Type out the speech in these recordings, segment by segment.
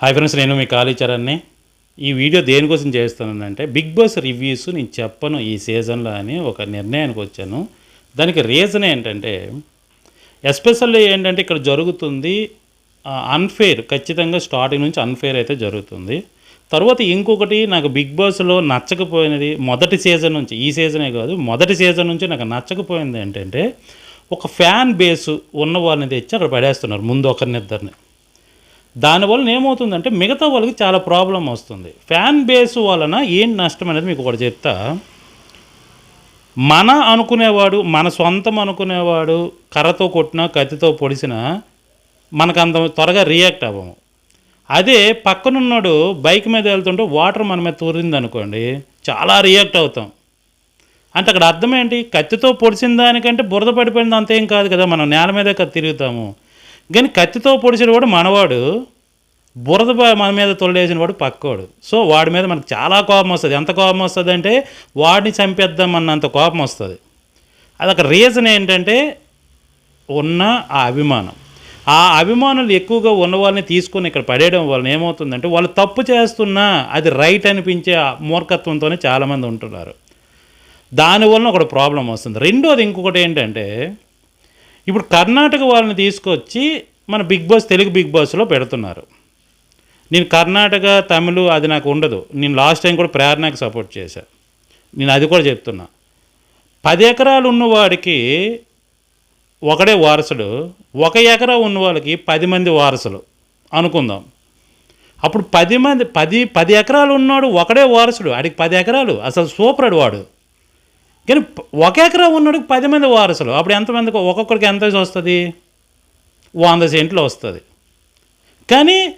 Hi friends నేను మీ కాళీచరణ్ని ఈ video దేనికోసం చేస్తానంటే బిగ్ బాస్ రివ్యూస్ నేను చెప్పను ఈ సీజన్లో అని ఒక నిర్ణయానికి వచ్చాను. దానికి రీజన్ ఏంటంటే ఎస్పెషల్లీ ఏంటంటే ఇక్కడ జరుగుతుంది అన్ఫేర్ ఖచ్చితంగా స్టార్టింగ్ నుంచి అన్ఫేర్ అయితే జరుగుతుంది. తర్వాత ఇంకొకటి నాకు బిగ్ బాస్లో నచ్చకపోయినది మొదటి సీజన్ నుంచి ఈ సీజనే కాదు మొదటి సీజన్ నుంచి నాకు నచ్చకపోయింది ఏంటంటే ఒక ఫ్యాన్ బేస్ ఉన్న వాళ్ళని తెచ్చి అక్కడ పడేస్తున్నారు ముందు ఒకరినిద్దరిని దానివల్ల ఏమవుతుందంటే మిగతా వాళ్ళకి చాలా ప్రాబ్లం వస్తుంది. ఫ్యాన్ బేస్ వలన ఏం నష్టం అనేది మీకు ఒకటి చెప్తా. మన అనుకునేవాడు మన సొంతం అనుకునేవాడు కర్రతో కొట్టినా కత్తితో పొడిచినా మనకు అంత త్వరగా రియాక్ట్ అవ్వము. అదే పక్కనున్నాడు బైక్ మీద వెళ్తుంటే వాటర్ మన మీద తూరింది అనుకోండి చాలా రియాక్ట్ అవుతాం. అంటే అక్కడ అర్థం ఏంటి? కత్తితో పొడిచిన దానికంటే బురద పడిపోయింది అంతేం కాదు కదా మనం నేల మీదే తిరుగుతాము. కానీ కత్తితో పొడిచిన వాడు మనవాడు బురద మన మీద తొలడేసిన వాడు పక్కోడు. సో వాడి మీద మనకు చాలా కోపం వస్తుంది. ఎంత కోపం వస్తుంది అంటే వాడిని చంపేద్దాం అన్నంత కోపం వస్తుంది. అది ఒక రీజన్ ఏంటంటే ఉన్న ఆ అభిమానం. ఆ అభిమానులు ఎక్కువగా ఉన్న వాళ్ళని తీసుకొని ఇక్కడ పడేయడం వలన ఏమవుతుందంటే వాళ్ళు తప్పు చేస్తున్నా అది రైట్ అనిపించే మూర్ఖత్వంతోనే చాలామంది ఉంటున్నారు. దానివల్ల ఒకటి ప్రాబ్లం వస్తుంది. రెండోది ఇంకొకటి ఏంటంటే ఇప్పుడు కర్ణాటక వాళ్ళని తీసుకొచ్చి మన బిగ్ బాస్ తెలుగు బిగ్ బాస్లో పెడుతున్నారు. నేను కర్ణాటక తమిళ అది నాకు ఉండదు. నేను లాస్ట్ టైం కూడా ప్రేరణకు సపోర్ట్ చేశాను నేను అది కూడా చెప్తున్నా. పది ఎకరాలు ఉన్నవాడికి ఒకడే వారసుడు ఒక ఎకరా ఉన్న వాళ్ళకి పది మంది వారసులు అనుకుందాం. అప్పుడు పది మంది పది పది ఎకరాలు ఉన్నాడు ఒకడే వారసుడు. ఆడికి పది ఎకరాలు. అసలు సూపర్ వాడు. కానీ ఒక ఎకరా ఉన్నాడు పది మంది వారసులు. అప్పుడు ఎంతమందికి ఒక్కొక్కరికి ఎంత వస్తుంది? వంద సెంట్లు వస్తుంది. కానీ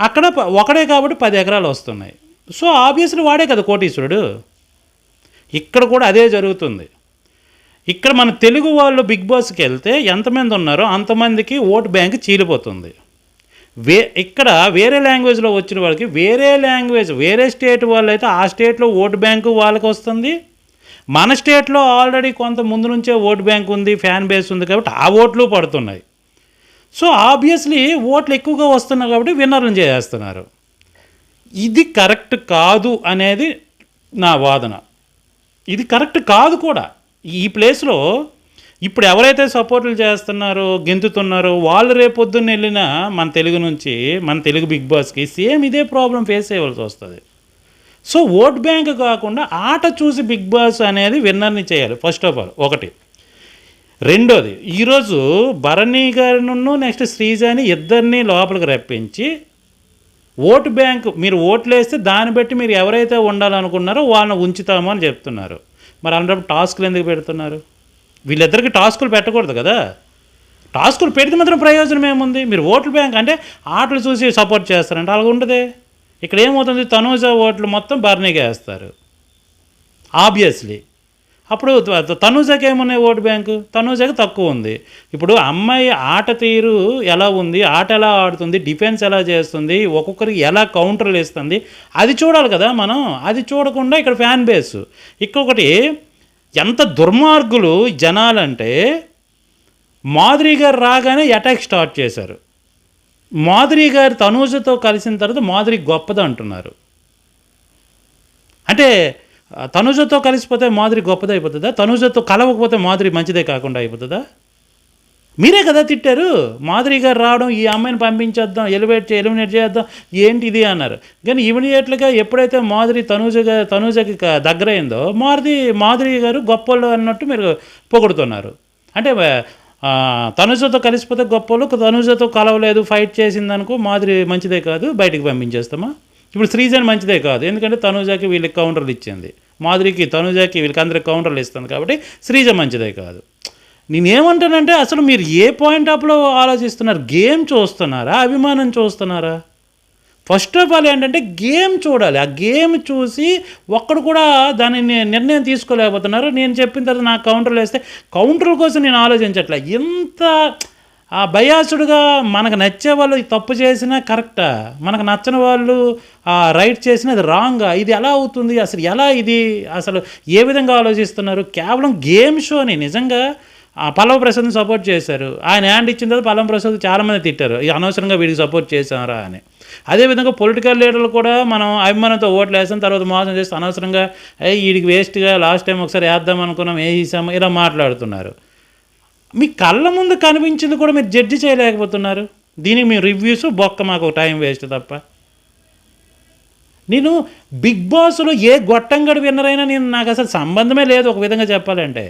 అక్కడ ప- ఒకడే కాబట్టి పది ఎకరాలు వస్తున్నాయి. సో ఆబ్వియస్లీ వాడే కదా కోటీశ్వరుడు. ఇక్కడ కూడా అదే జరుగుతుంది. ఇక్కడ మన తెలుగు వాళ్ళు బిగ్ బాస్కి వెళ్తే ఎంతమంది ఉన్నారో అంతమందికి ఓటు బ్యాంక్ చీలిపోతుంది. వే ఇక్కడ వేరే లాంగ్వేజ్లో వచ్చిన వాళ్ళకి వేరే లాంగ్వేజ్ వేరే స్టేట్ వాళ్ళు అయితే ఆ స్టేట్లో ఓటు బ్యాంకు వాళ్ళకి వస్తుంది. మన స్టేట్లో ఆల్రెడీ కొంత ముందు నుంచే ఓటు బ్యాంక్ ఉంది ఫ్యాన్ బేస్ ఉంది కాబట్టి ఆ ఓట్లు పడుతున్నాయి. సో ఆబ్వియస్లీ ఓట్లు ఎక్కువగా వస్తున్నాయి కాబట్టి విన్నర్లు చేసేస్తున్నారు. ఇది కరెక్ట్ కాదు అనేది నా వాదన. ఇది కరెక్ట్ కాదు కూడా. ఈ ప్లేస్లో ఇప్పుడు ఎవరైతే సపోర్ట్లు చేస్తున్నారో గెంతుతున్నారో వాళ్ళు రేపొద్దున్న వెళ్ళినా మన తెలుగు నుంచి మన తెలుగు బిగ్ బాస్కి సేమ్ ఇదే ప్రాబ్లం ఫేస్ చేయవలసి వస్తుంది. సో ఓట్ బ్యాంక్ కాకుండా ఆట చూసి బిగ్ బాస్ అనేది విన్నర్ని చేయాలి ఫస్ట్ ఆఫ్ ఆల్ ఒకటి. రెండోది ఈరోజు భరణి గారిను నెక్స్ట్ శ్రీజాని ఇద్దరిని లోపలికి రప్పించి ఓటు బ్యాంక్ మీరు ఓట్లు వేస్తే దాన్ని బట్టి మీరు ఎవరైతే ఉండాలనుకున్నారో వాళ్ళని ఉంచుతాము అని చెప్తున్నారు. మరి అలాంటప్పుడు టాస్క్లు ఎందుకు పెడుతున్నారు? వీళ్ళిద్దరికి టాస్కులు పెట్టకూడదు కదా. టాస్కులు పెడితే మాత్రం ప్రయోజనం ఏముంది? మీరు ఓట్ల బ్యాంక్ అంటే ఆటలు చూసి సపోర్ట్ చేస్తారంటే అలాగ ఉండదే ఇక్కడ ఏమవుతుంది? తనూజ ఓట్లు మొత్తం బర్నీగా వేస్తారు. ఆబ్వియస్లీ అప్పుడు తనూజకి ఏమున్నాయి ఓటు బ్యాంకు? తనూజకి తక్కువ ఉంది. ఇప్పుడు అమ్మాయి ఆట తీరు ఎలా ఉంది? ఆట ఎలా ఆడుతుంది? డిఫెన్స్ ఎలా చేస్తుంది? ఒక్కొక్కరికి ఎలా కౌంటర్లు ఇస్తుంది? అది చూడాలి కదా మనం. అది చూడకుండా ఇక్కడ ఫ్యాన్ బేస్. ఇంకొకటి ఎంత దుర్మార్గులు జనాలంటే మాదిరిగా గారు రాగానే అటాక్ స్టార్ట్ చేశారు. మాధురి గారు తనూజతో కలిసిన తర్వాత మాధురి గొప్పది అంటున్నారు. అంటే తనుజతో కలిసిపోతే మాధురి గొప్పది అయిపోతుందా? తనుజతో కలవకపోతే మాధురి మంచిదే కాకుండా అయిపోతుందా? మీరే కదా తిట్టారు? మాధురి గారు రావడం ఈ అమ్మాయిని పంపించేద్దాం ఎలివేట్ చే ఎలిమినేట్ చేద్దాం ఏంటి ఇది అన్నారు. కానీ ఇమీడియట్గా ఎప్పుడైతే మాధురి తనూజగా తనూజకి దగ్గరైందో మారుది మాధురి గారు గొప్పలు అన్నట్టు మీరు పొగుడుతున్నారు. అంటే తనుజతో కలిసిపోతే గొప్పలు తనుజతో కలవలేదు ఫైట్ చేసిందనుకో మాదిరి మంచిదే కాదు బయటికి పంపించేస్తామా? ఇప్పుడు శ్రీజన్ మంచిదే కాదు ఎందుకంటే తనుజాకి వీళ్ళకి కౌంటర్లు ఇచ్చింది. మాధురికి తనుజాకి వీళ్ళకి అందరికి కౌంటర్లు ఇస్తుంది కాబట్టి శ్రీజ మంచిదే కాదు. నేనేమంటానంటే అసలు మీరు ఏ పాయింట్ ఆఫ్లో ఆలోచిస్తున్నారు? గేమ్ చూస్తున్నారా? అభిమానం చూస్తున్నారా? ఫస్ట్ ఆఫ్ ఆల్ ఏంటంటే గేమ్ చూడాలి. ఆ గేమ్ చూసి ఒక్కడు కూడా దానిని నిర్ణయం తీసుకోలేకపోతున్నారు. నేను చెప్పిన తర్వాత నా కౌంటర్లు వేస్తే కౌంటర్ కోసం నేను ఆలోచించట్లే. ఎంత ఆ బయాసుడుగా మనకు నచ్చే వాళ్ళు తప్పు చేసినా కరెక్టా మనకు నచ్చని వాళ్ళు రైట్ చేసినా అది రాంగా ఇది ఎలా అవుతుంది? అసలు ఎలా ఇది? అసలు ఏ విధంగా ఆలోచిస్తున్నారు? కేవలం గేమ్ షోని నిజంగా ఆ పల్లవ ప్రసాద్ని సపోర్ట్ చేశారు. ఆయన హ్యాండ్ ఇచ్చిన తర్వాత పల్లవ ప్రసాద్ చాలామంది తిట్టారు. ఇది అనవసరంగా వీడికి సపోర్ట్ చేశారా అని. అదేవిధంగా పొలిటికల్ లీడర్లు కూడా మనం అభిమానంతో ఓట్లు వేస్తాం తర్వాత మోసం చేస్తే అనవసరంగా అయ్యి వీడికి వేస్ట్గా లాస్ట్ టైం ఒకసారి వేద్దాం అనుకున్నాం వేసాము ఇలా మాట్లాడుతున్నారు. మీ కళ్ళ ముందు కనిపించింది కూడా మీరు జడ్జి చేయలేకపోతున్నారు. దీనికి మీ రివ్యూస్ బొక్క మాకు టైం వేస్ట్ తప్ప. నేను బిగ్ బాస్లో ఏ గొట్టంగడి విన్నర్ అయినా నేను నాకు అసలు సంబంధమే లేదు ఒక విధంగా చెప్పాలంటే.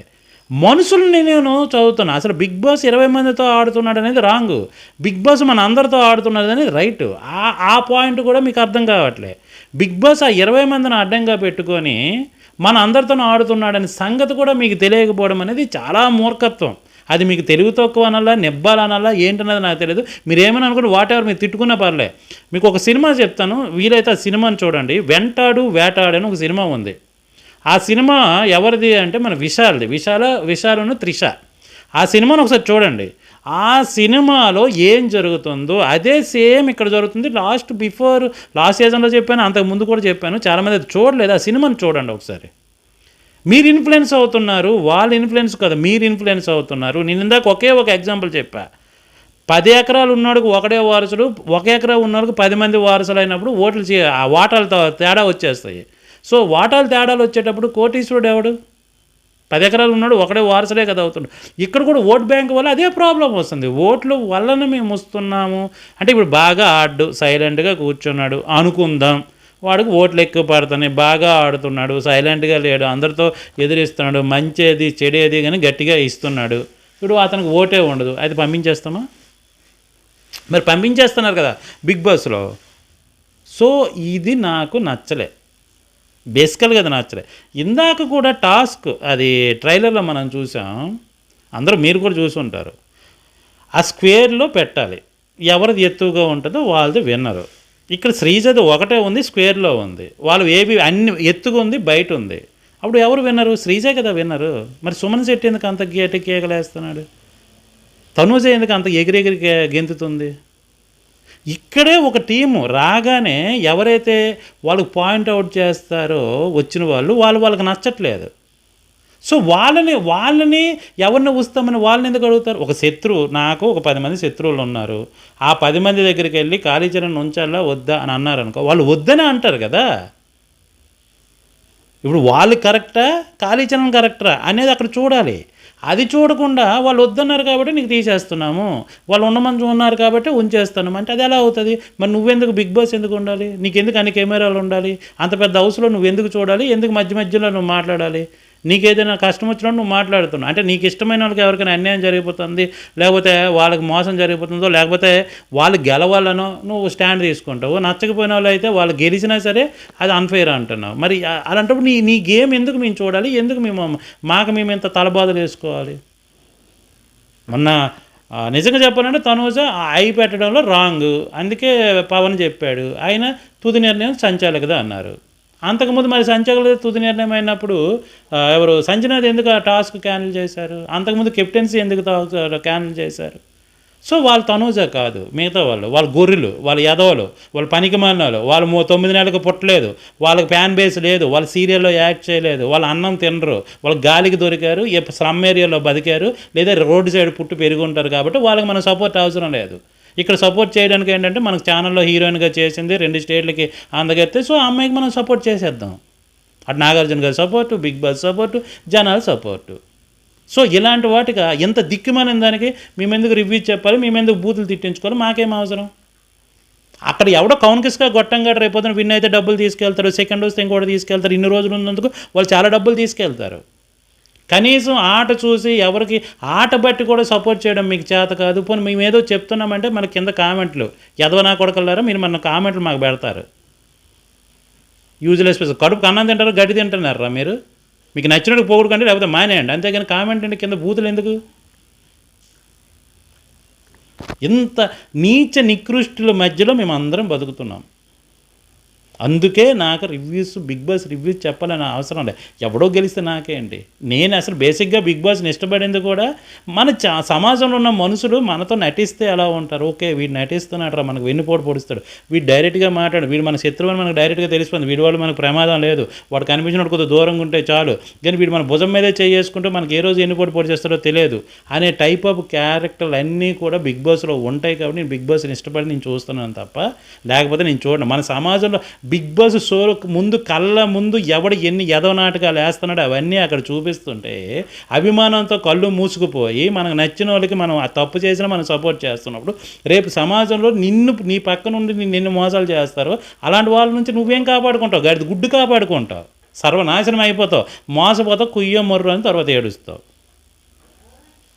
మనుషుల్ని నేను చదువుతున్నా. అసలు బిగ్ బాస్ ఇరవై మందితో ఆడుతున్నాడు అనేది రాంగ్. బిగ్ బాస్ మన అందరితో ఆడుతున్నాడు అనేది రైట్. ఆ ఆ పాయింట్ కూడా మీకు అర్థం కావట్లే. బిగ్ బాస్ ఆ ఇరవై మందిని అడ్డంగా పెట్టుకొని మన అందరితో ఆడుతున్నాడనే సంగతి కూడా మీకు తెలియకపోవడం అనేది చాలా మూర్ఖత్వం. అది మీకు తెలుగు తక్కువ అనాలా నెబ్బాలనాలా ఏంటన్నది నాకు తెలియదు మీరు ఏమని అనుకుంటే వాట్ ఎవరు మీరు తిట్టుకున్నా పర్లే. మీకు ఒక సినిమా చెప్తాను. వీలైతే ఆ సినిమాని చూడండి. వెంటాడు వేటాడు అని ఒక సినిమా ఉంది. ఆ సినిమా ఎవరిది అంటే మన విశాల్ది. విశాల విశాలను త్రిష. ఆ సినిమాను ఒకసారి చూడండి. ఆ సినిమాలో ఏం జరుగుతుందో అదే సేమ్ ఇక్కడ జరుగుతుంది. లాస్ట్ బిఫోర్ లాస్ట్ సీజన్లో చెప్పాను అంతకు ముందు కూడా చెప్పాను. చాలామంది అది చూడలేదు. ఆ సినిమాను చూడండి ఒకసారి. మీరు ఇన్ఫ్లుయెన్స్ అవుతున్నారు. వాళ్ళు ఇన్ఫ్లుయెన్స్ కదా మీరు ఇన్ఫ్లుయెన్స్ అవుతున్నారు. నేను ఇందాక ఒకే ఒక ఎగ్జాంపుల్ చెప్పా. పది ఎకరాలు ఉన్నాడుకు ఒకడే వారసుడు ఒక ఎకరా ఉన్నోడికి పది మంది వారసులు అయినప్పుడు ఓట్లు ఆ వాటాలతో తేడా వచ్చేస్తాయి. సో వాటాలు తేడాలు వచ్చేటప్పుడు కోటీశ్వరుడు ఎవడు? పది ఎకరాలు ఉన్నాడు ఒకడే వారసుడే కదా అవుతున్నాడు. ఇక్కడ కూడా ఓట్ బ్యాంక్ వల్ల అదే ప్రాబ్లం వస్తుంది. ఓట్లు వలన మేము వస్తున్నాము. అంటే ఇప్పుడు బాగా ఆడు సైలెంట్గా కూర్చున్నాడు అనుకుందాం. వాడికి ఓట్లు ఎక్కువ పడుతున్నాయి బాగా ఆడుతున్నాడు సైలెంట్గా లేడు అందరితో ఎదిరిస్తున్నాడు మంచేది చెడేది కానీ గట్టిగా ఇస్తున్నాడు. ఇప్పుడు అతనికి ఓటే ఉండదు. అది పంపించేస్తామా? మరి పంపించేస్తున్నారు కదా బిగ్ బాస్లో. సో ఇది నాకు నచ్చలే. బేసికల్గా అది నచ్చలే. ఇందాక కూడా టాస్క్ అది ట్రైలర్లో మనం చూసాం అందరూ మీరు కూడా చూసి ఉంటారు. ఆ స్క్వేర్లో పెట్టాలి. ఎవరిది ఎత్తుగా ఉంటుందో వాళ్ళది విన్నరు. ఇక్కడ శ్రీజది ఒకటే ఉంది స్క్వేర్లో ఉంది. వాళ్ళు ఏవి అన్ని ఎత్తుగా ఉంది బయట ఉంది. అప్పుడు ఎవరు విన్నరు? శ్రీజే కదా విన్నరు. మరి సుమన్ శెట్టి ఎందుకు అంత గేట కేకలేస్తున్నాడు తనుజ ఎందుకు అంత ఎగిరెగిరి గెంతుతుంది? ఇక్కడే ఒక టీము రాగానే ఎవరైతే వాళ్ళకి పాయింట్ అవుట్ చేస్తారో వచ్చిన వాళ్ళు వాళ్ళు వాళ్ళకి నచ్చట్లేదు. సో వాళ్ళని వాళ్ళని ఎవరిని వస్తామని వాళ్ళని ఎందుకు అడుగుతారు? ఒక శత్రువు నాకు ఒక పది మంది శత్రువులు ఉన్నారు. ఆ పది మంది దగ్గరికి వెళ్ళి కాళీచరణ ఉంచాలా వద్దా అని అన్నారు అనుకో వాళ్ళు వద్దనే అంటారు కదా. ఇప్పుడు వాళ్ళు కరెక్టా కాళీచరణ్ కరెక్టరా అనేది అక్కడ చూడాలి. అది చూడకుండా వాళ్ళు వద్దన్నారు కాబట్టి నీకు తీసేస్తున్నాము. వాళ్ళు ఉండమని ఉన్నారు కాబట్టి ఉంచేస్తున్నాము. అంటే అది ఎలా అవుతుంది? మరి నువ్వెందుకు బిగ్ బాస్ ఎందుకు ఉండాలి? నీకెందుకు అన్ని కెమెరాలు ఉండాలి? అంత పెద్ద హౌస్లో నువ్వు ఎందుకు చూడాలి? ఎందుకు మధ్య మధ్యలో నువ్వు మాట్లాడాలి? నీకు ఏదైనా కష్టం వచ్చినప్పుడు నువ్వు మాట్లాడుతున్నావు. అంటే నీకు ఇష్టమైన వాళ్ళకి ఎవరికైనా అన్యాయం జరిగిపోతుంది లేకపోతే వాళ్ళకి మోసం జరిగిపోతుందో లేకపోతే వాళ్ళు గెలవాలనో నువ్వు స్టాండ్ తీసుకుంటావు. నచ్చకపోయిన వాళ్ళు అయితే వాళ్ళు గెలిచినా సరే అది అన్ఫెయిర్ అంటున్నావు. మరి అలాంటప్పుడు నీ నీ గేమ్ ఎందుకు మేము చూడాలి? ఎందుకు మేము మాకు మేము ఇంత తలబాధలు వేసుకోవాలి? మొన్న నిజంగా చెప్పాలంటే తనూజ ఐ పెట్టడంలో రాంగ్. అందుకే పవన్ చెప్పాడు. ఆయన తుది నిర్ణయం సంచాలకదా అన్నారు. అంతకుముందు మరి సంచాలక తుది నిర్ణయం అయినప్పుడు ఎవరు సంజనాథ్ ఎందుకు ఆ టాస్క్ క్యాన్సిల్ చేశారు? అంతకుముందు కెప్టెన్సీ ఎందుకు క్యాన్సిల్ చేశారు? సో వాళ్ళు తనూజ కాదు మిగతా వాళ్ళు వాళ్ళ గొర్రెలు వాళ్ళ యదవలు వాళ్ళ పనికి మాలినాలు వాళ్ళు తొమ్మిది నెలలకు పుట్టలేదు వాళ్ళకి ఫ్యాన్ బేస్ లేదు వాళ్ళ సీరియల్లో యాక్ట్ చేయలేదు వాళ్ళు అన్నం తినరు వాళ్ళు గాలికి దొరికారు ఏ స్లమ్ ఏరియాలో బతికారు లేదా రోడ్డు సైడ్ పుట్టి పెరిగి ఉంటారు కాబట్టి వాళ్ళకి మన సపోర్ట్ అవసరం లేదు. ఇక్కడ సపోర్ట్ చేయడానికి ఏంటంటే మనకు ఛానల్లో హీరోయిన్గా చేసింది రెండు స్టేట్లకి అందగెత్తే. సో ఆ అమ్మాయికి మనం సపోర్ట్ చేసేద్దాం. అటు నాగార్జున గారి సపోర్టు బిగ్ బాస్ సపోర్టు జనాల సపోర్టు. సో ఇలాంటి వాటికి ఎంత దిక్కుమనే దానికి మేము ఎందుకు రివ్యూ చెప్పాలి మేము ఎందుకు బూతులు తిట్టించుకోవాలి మాకేం అవసరం? అక్కడ ఎవడో కౌన్కిస్గా గొట్టంగా రేపొద్దున విన్ అయితే డబ్బులు తీసుకెళ్తారు సెకండ్ వస్తే ఇంకోటి తీసుకెళ్తారు ఇన్ని రోజులు ఉన్నందుకు వాళ్ళు చాలా డబ్బులు తీసుకెళ్తారు. కనీసం ఆట చూసి ఎవరికి ఆట బట్టి కూడా సపోర్ట్ చేయడం మీకు చేత కాదు. పోనీ మేము ఏదో చెప్తున్నామంటే మన కింద కామెంట్లు. ఎదవనా కొడకల్లారా మీరు మన కామెంట్లు మాకు పెడతారు. యూజ్లెస్ పీస్ కడుపు అన్నం తింటారు గడ్డి తింటున్నారా మీరు? మీకు నచ్చినట్టు పోగొడుకండి లేకపోతే మానేయండి. అంతేగాని కామెంట్ అండి కింద బూతులు ఎందుకు? ఇంత నీచ నికృష్టుల మధ్యలో మేము అందరం బతుకుతున్నాం. అందుకే నాకు రివ్యూస్ బిగ్ బాస్ రివ్యూస్ చెప్పాలని అవసరం లేదు. ఎవడో గెలిస్తే నాకేంటి నేను అసలు బేసిక్గా బిగ్ బాస్ని ఇష్టపడింది కూడా మన చా సమాజంలో ఉన్న మనుషులు మనతో నటిస్తే ఎలా ఉంటారు? ఓకే వీడు నటిస్తున్నాడు రా మనకు వెన్నుపోటు పొడుస్తాడు. వీడు డైరెక్ట్గా మాట్లాడు. వీడు మన శత్రువు అని మనకు డైరెక్ట్గా తెలిసిపోయింది. వీడి వాళ్ళు మనకు ప్రమాదం లేదు. వాడు కనిపించినట్టు కొద్దిగా దూరంగా ఉంటే చాలు. కానీ వీడు మన భుజం మీదే చేసుకుంటే మనకి ఏ రోజు ఎన్నిపోటు పొడి చేస్తాడో తెలియదు. అనే టైప్ ఆఫ్ క్యారెక్టర్లు అన్నీ కూడా బిగ్ బాస్లో ఉంటాయి కాబట్టి నేను బిగ్ బాస్ని ఇష్టపడి నేను చూస్తున్నాను తప్ప లేకపోతే నేను చూడను. మన సమాజంలో బిగ్ బాస్ షోలో ముందు కళ్ళ ముందు ఎవడు ఎన్ని ఎదవ నాటకాలు వేస్తున్నాడో అవన్నీ అక్కడ చూపిస్తుంటే అభిమానంతో కళ్ళు మూసుకుపోయి మనకు నచ్చిన వాళ్ళకి మనం ఆ తప్పు చేసినా మనం సపోర్ట్ చేస్తున్నప్పుడు రేపు సమాజంలో నిన్ను నీ పక్క నుండి నిన్ను మోసాలు చేస్తారు అలాంటి వాళ్ళ నుంచి నువ్వేం కాపాడుకుంటావు? గడిది గుడ్డు కాపాడుకుంటావు. సర్వనాశనం అయిపోతావు. మోసపోతావు కుయ్య మొర్రు అని తర్వాత ఏడుస్తావు.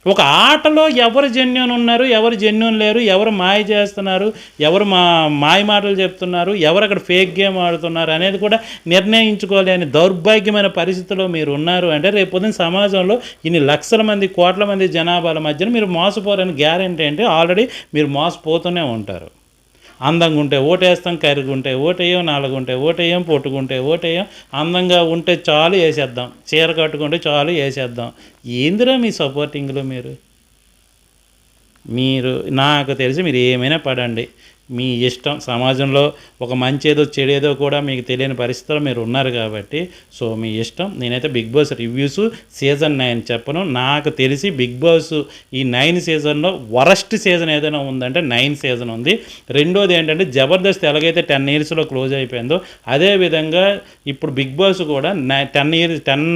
ఒక ఆటలో ఎవరు జెన్యున్ ఉన్నారు ఎవరు జెన్యున్ లేరు ఎవరు మాయ చేస్తున్నారు ఎవరు మా మాయ మాటలు చెప్తున్నారు ఎవరు అక్కడ ఫేక్ గేమ్ ఆడుతున్నారు అనేది కూడా నిర్ణయించుకోలేని దౌర్భాగ్యమైన పరిస్థితిలో మీరు ఉన్నారు అంటే రేపు పొద్దున్న సమాజంలో ఇన్ని లక్షల మంది కోట్ల మంది జనాభాల మధ్యన మీరు మోసపోరని గ్యారెంటీ అంటే ఆల్రెడీ మీరు మోసపోతూనే ఉంటారు. అందంగా ఉంటే ఓటేస్తాం కరుగుంటే ఓటేయం నాలుగుంటే ఓటేయం పొట్టుకుంటే ఓటేయం అందంగా ఉంటే చాలు వేసేద్దాం. చీర కట్టుకుంటే చాలు వేసేద్దాం. ఏందిరా మీ సపోర్టింగ్లో మీరు? మీరు నాకు తెలిసి మీరు ఏమైనా పడండి. మీ ఇష్టం సమాజంలో ఒక మంచి ఏదో చెడేదో కూడా మీకు తెలియని పరిస్థితిలో మీరు ఉన్నారు కాబట్టి సో మీ ఇష్టం. నేనైతే Bigg Boss reviews season nine చెప్పను. నాకు తెలిసి బిగ్ బాస్ ఈ నైన్ సీజన్లో వరస్ట్ సీజన్ ఏదైనా ఉందంటే నైన్ సీజన్ ఉంది. రెండోది ఏంటంటే జబర్దస్త్ ఎలాగైతే టెన్ ఇయర్స్లో క్లోజ్ అయిపోయిందో అదే విధంగా ఇప్పుడు బిగ్ బాస్ కూడా ten years ten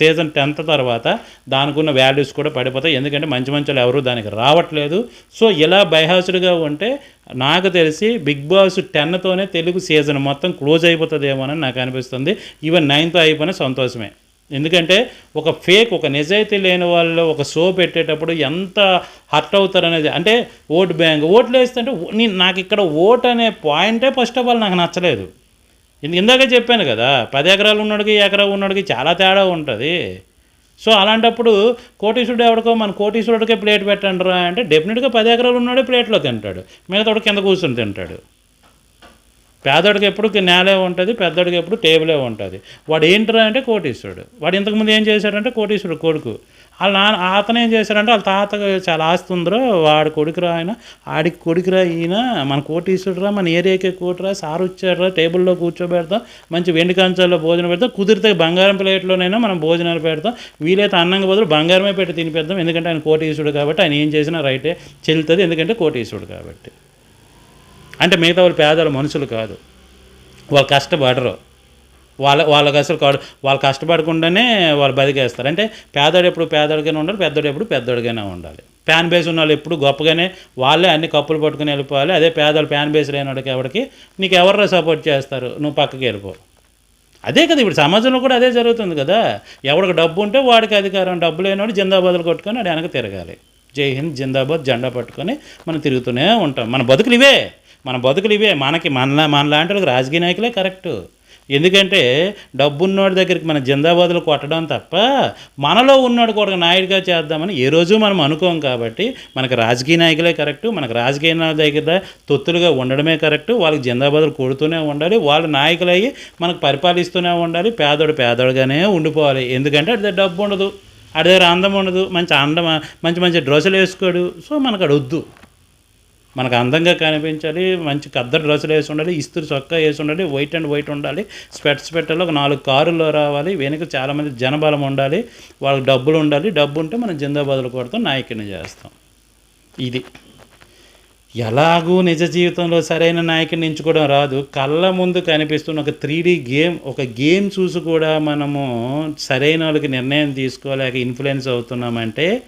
season tenth తర్వాత దానికి ఉన్న వాల్యూస్ కూడా పడిపోతాయి. ఎందుకంటే మంచి మంచి ఎవరు దానికి రావట్లేదు. సో ఇలా బైహాసుడుగా ఉంటే నాకు తెలిసి బిగ్ బాస్ టెన్తోనే తెలుగు సీజన్ మొత్తం క్లోజ్ అయిపోతుందేమోనని నాకు అనిపిస్తుంది. ఈవెన్ నైన్తో అయిపోయినా సంతోషమే. ఎందుకంటే ఒక ఫేక్ ఒక నిజాయితీ లేని వాళ్ళు ఒక షో పెట్టేటప్పుడు ఎంత హర్ట్ అవుతారు అనేది అంటే ఓటు బ్యాంక్ ఓట్లు వేస్తుంటే నేను నాకు ఇక్కడ ఓట్ అనే పాయింటే ఫస్ట్ ఆఫ్ ఆల్ నాకు నచ్చలేదు. ఇందాక ఇందాకే చెప్పాను కదా పది ఎకరాలు ఉన్నోడికి ఎకరా ఉన్నోడికి చాలా తేడా ఉంటుంది. సో అలాంటప్పుడు కోటీశ్వరుడు ఎవడికో మన కోటీశ్వరుడికే ప్లేట్ పెట్టండి రా అంటే డెఫినెట్గా పది ఎకరాలు ఉన్నాడే ప్లేట్లో తింటాడు. మిగతాడు కింద కూర్చొని తింటాడు. పేదోడికి ఎప్పుడు నేలే ఉంటుంది పెద్దోడికి ఎప్పుడు టేబులే ఉంటుంది. వాడు ఏంటరా అంటే కోటీశ్వరుడు. వాడు ఇంతకుముందు ఏం చేశాడంటే కోటీశ్వరుడు కొడుకు. వాళ్ళ నాన్న అతను ఏం చేశాడంటే వాళ్ళ తాతకు చాలా ఆస్తి ఉందరో వాడి కొడుకురా ఆయన. ఆడికి కొడుకురా ఈయన మన కోటీశ్వరుడురా మన ఏరియాకే కోటిరా సారు వచ్చాడురా టేబుల్లో కూర్చోబెడతాం మంచి వెండి కంచాల్లో భోజనం పెడతాం కుదిరితే బంగారం ప్లేట్లోనైనా మనం భోజనాలు పెడతాం వీలైతే అన్నంగా బదులు బంగారమే పెట్టి తినిపెడతాం ఎందుకంటే ఆయన కోటీశ్వరుడు కాబట్టి ఆయన ఏం చేసినా రైటే చెల్లుతుంది ఎందుకంటే కోటీశ్వరుడు కాబట్టి. అంటే మిగతా వాళ్ళు పేదలు మనుషులు కాదు. వాళ్ళు కష్టపడరు. వాళ్ళ వాళ్ళకి అసలు వాళ్ళు కష్టపడకుండానే వాళ్ళు బతికేస్తారు. అంటే పేదోడు ఎప్పుడు పేదోడిగానే ఉండాలి పెద్దోడు ఎప్పుడు పెద్దోడిగానే ఉండాలి. ప్యాన్ బేస్ ఉన్న వాళ్ళు ఎప్పుడు గొప్పగానే వాళ్ళే అన్ని కప్పులు పట్టుకుని వెళ్ళిపోవాలి. అదే పేదలు ప్యాన్ బేస్ లేనివాడికి ఎవరికి నీకు ఎవరు సపోర్ట్ చేస్తారు? నువ్వు పక్కకి వెళ్ళిపో. అదే కదా ఇప్పుడు సమాజంలో కూడా అదే జరుగుతుంది కదా. ఎవడికి డబ్బు ఉంటే వాడికి అధికారం డబ్బు లేనివాడు జిందాబాద్లు కొట్టుకొని వాడు వెనక తిరగాలి. జై హింద్ జిందాబాద్ జెండా పట్టుకొని మనం తిరుగుతూనే ఉంటాం. మన బతుకులు ఇవే. మన బతుకులు ఇవే. మనకి మన మనలాంటి వాళ్ళకి రాజకీయ నాయకులే కరెక్టు. ఎందుకంటే డబ్బున్నోడి దగ్గరికి మన జిందాబాదులు కొట్టడం తప్ప మనలో ఉన్నోడు కూడా నాయుడిగా చేద్దామని ఏ రోజు మనం అనుకోం కాబట్టి మనకు రాజకీయ నాయకులే కరెక్టు మనకు రాజకీయ నాయకుల దగ్గర తొత్తులుగా ఉండడమే కరెక్టు. వాళ్ళకి జిందాబాదులు కొడుతూనే ఉండాలి వాళ్ళు నాయకులయ్యి మనకు పరిపాలిస్తూనే ఉండాలి. పేదోడు పేదోడుగానే ఉండిపోవాలి. ఎందుకంటే అది డబ్బు ఉండదు అడి దగ్గర అందం ఉండదు. మంచి అందం మంచి మంచి డ్రెస్సులు వేసుకోడు. సో మనకు అడొద్దు మనకు అందంగా కనిపించాలి మంచి కద్దరు డ్రెస్సులు వేసి ఉండాలి ఇస్త్రీ చొక్కా వేసి ఉండాలి వైట్ అండ్ వైట్ ఉండాలి స్వెట్స్ పెట్టాలి ఒక నాలుగు కారులో రావాలి వెనుక చాలామంది జనబలం ఉండాలి వాళ్ళకి డబ్బులు ఉండాలి డబ్బు ఉంటే మనం జిందాబాదులు కొడతాం నాయకుని చేస్తాం. ఇది. ఎలాగూ నిజ జీవితంలో సరైన నాయకుని ఎంచుకోవడం రాదు. కళ్ళ ముందు కనిపిస్తున్న ఒక త్రీ గేమ్ ఒక గేమ్ చూసి కూడా మనము సరైన వాళ్ళకి నిర్ణయం తీసుకోలేక ఇన్ఫ్లుయెన్స్ అవుతున్నామంటే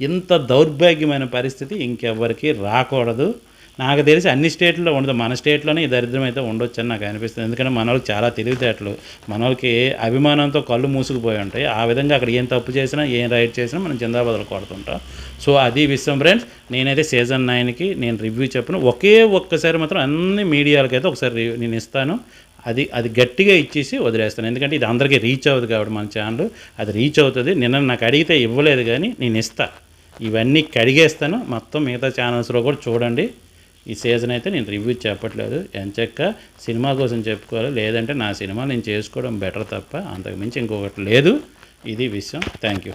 ఇంత దౌర్భాగ్యమైన పరిస్థితి ఇంకెవ్వరికి రాకూడదు. నాకు తెలిసి అన్ని స్టేట్లో ఉండదు. మన స్టేట్లోనే ఈ దరిద్రం అయితే ఉండొచ్చు అని నాకు అనిపిస్తుంది. ఎందుకంటే మన వాళ్ళకి చాలా తెలివితేటలు. మన వాళ్ళకి అభిమానంతో కళ్ళు మూసుకుపోయి ఉంటాయి. ఆ విధంగా అక్కడ ఏం తప్పు చేసినా ఏం రైట్ చేసినా మనం జిందాబాద్లో కొడుతుంటాం. సో అది విషయం ఫ్రెండ్స్. నేనైతే సీజన్ నైన్కి నేను రివ్యూ చెప్పను. ఒకే ఒక్కసారి మాత్రం అన్ని మీడియాలకైతే ఒకసారి నేను ఇస్తాను. అది అది గట్టిగా ఇచ్చేసి వదిలేస్తాను. ఎందుకంటే ఇది అందరికీ రీచ్ అవ్వదు కాబట్టి మన ఛానల్ అది రీచ్ అవుతుంది. నిన్న నాకు అడిగితే ఇవ్వలేదు కానీ నేను ఇస్తా. ఇవన్నీ కడిగేస్తాను. మొత్తం మిగతా ఛానల్స్లో కూడా చూడండి. ఈ సీజన్ అయితే నేను రివ్యూ చెప్పట్లేదు. ఎంచక్క సినిమా కోసం చెప్పుకోవాలి. లేదంటే నా సినిమా నేను చేసుకోవడం బెటర్ తప్ప అంతకుమించి ఇంకొకటి లేదు. ఇది విషయం. Thank you